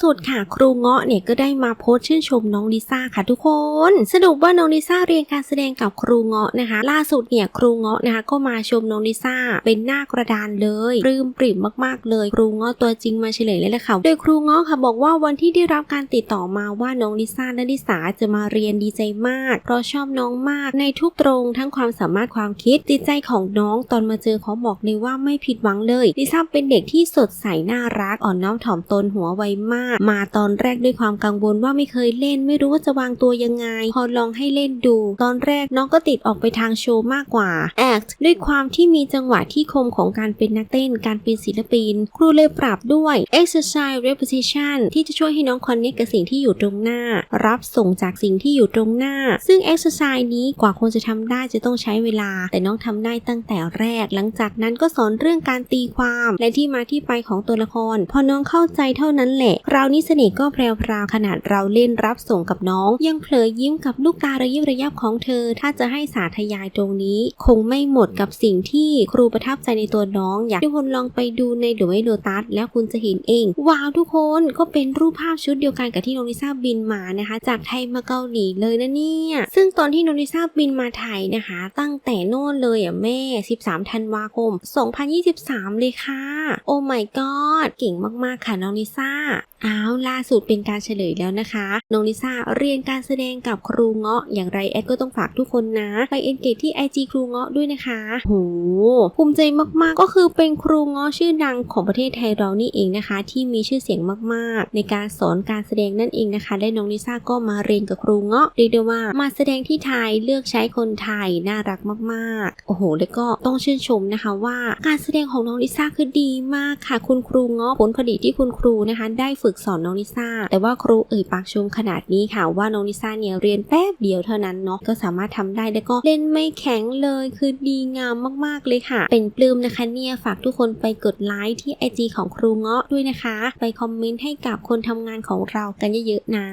สุดค่ะครูเงาะเนี่ยก็ได้มาโพสต์ชื่นชมน้องลิซ่าค่ะทุกคน สรุปว่าน้องลิซ่าเรียนการแสดงกับครูเงาะนะคะ ล่าสุดเนี่ยครูเงาะนะคะก็มาชมน้องลิซ่าเป็นหน้ากระดานเลยปลื้มปริ่มมากๆ เลยครูเงาะตัวจริงมาเฉลยเลยแหละค่ะโดยครูเงาะค่ะบอกว่าวันที่ได้รับการติดต่อมาว่าน้องลิซ่าและลิสาจะมาเรียนดีใจมาก เพราะชอบน้องมากในทุกตรงทั้งความสามารถความคิดจิตใจของน้องตอนมาเจอขอบอกเลยว่าไม่ผิดหวังเลยลิซ่าเป็นเด็กที่สดใสน่ารักอ่อนน้อมถ่อมตนหัวไวมากมาตอนแรกด้วยความกังวลว่าไม่เคยเล่น ไม่รู้ว่าจะวางตัวยังไง พอลองให้เล่นดู ตอนแรกน้องก็ติดออกไปทางโชว์มากกว่า act ด้วยความที่มีจังหวะที่คมของการเป็นนักเต้น การเป็นศิลปิน ครูเลยปรับด้วย exercise repetition ที่จะช่วยให้น้องคอนเนคกับสิ่งที่อยู่ตรงหน้า รับส่งจากสิ่งที่อยู่ตรงหน้า ซึ่ง exercise นี้กว่าคนจะทำได้จะต้องใช้เวลา แต่น้องทำได้ตั้งแต่แรก หลังจากนั้นก็สอนเรื่องการตีความ และที่มาที่ไปของตัวละคร พอน้องเข้าใจเท่านั้นแหละคราวนี้เสน่ห์ก็แพรวๆขนาดเราเล่นรับส่งกับน้อง ยังเผลอยิ้มกับลูกตาระยิบระยับของเธอ ถ้าจะให้สาธยายตรงนี้ คงไม่หมดกับสิ่งที่ครูประทับใจในตัวน้อง อยากให้ทุกคนลองไปดูในเดอะไวโ o ตัสแล้วคุณจะเห็นเอง ว้าวทุกคนก็เป็นรูปภาพชุดเดียวกันกับที่น้องลิซ่าบินมานะคะ จากไทยมาเกาหลีเลยนะเนี่ยซึ่งตอนที่น้องลิซ่าบินมาไทยนะคะ ตั้งแต่โน่นเลยอะแม่ 13 ธันวาคม 2023 เลยค่ะ โอ้ my god เก่งมากๆค่ะน้องลิซ่าอ้าวล่าสุดเป็นการเฉลยแล้วนะคะน้องลิซ่าเรียนการแสดงกับครูเงาะ อย่างไรแอดก็ต้องฝากทุกคนนะ ไปเอนเกจที่ IG ครูเงาะด้วยนะคะโหภูมิใจมากๆ ก็คือเป็นครูเงาะชื่อดังของประเทศไทยเรานี่เองนะคะ ที่มีชื่อเสียงมากๆ ในการสอนการแสดงนั่นเองนะคะ และน้องลิซ่าก็มาเรียนกับครูเงาะเรียกได้ว่ามาแสดงที่ไทยเลือกใช้คนไทยน่ารักมากๆโอ้โห แล้วก็ต้องชื่นชมนะคะว่า การแสดงของน้องลิซ่าคือดีมากค่ะ คุณครูเงาะผลผลิตที่คุณครูนะคะ ได้ฝึกสอนน้องลิซ่า แต่ว่าครูเอ่ยปากชมขนาดนี้ค่ะว่าน้องลิซ่าเนี่ยเรียนแป๊บเดียวเท่านั้นเนาะก็สามารถทำได้แล้วก็เล่นไม่แข็งเลยคือดีงามมากๆเลยค่ะ เป็นปลื้มนะคะเนี่ยฝากทุกคนไปกดไลค์ที่ไอจีของครูเงาะด้วยนะคะ ไปคอมเมนต์ให้กับคนทำงานของเรากันเยอะๆนะ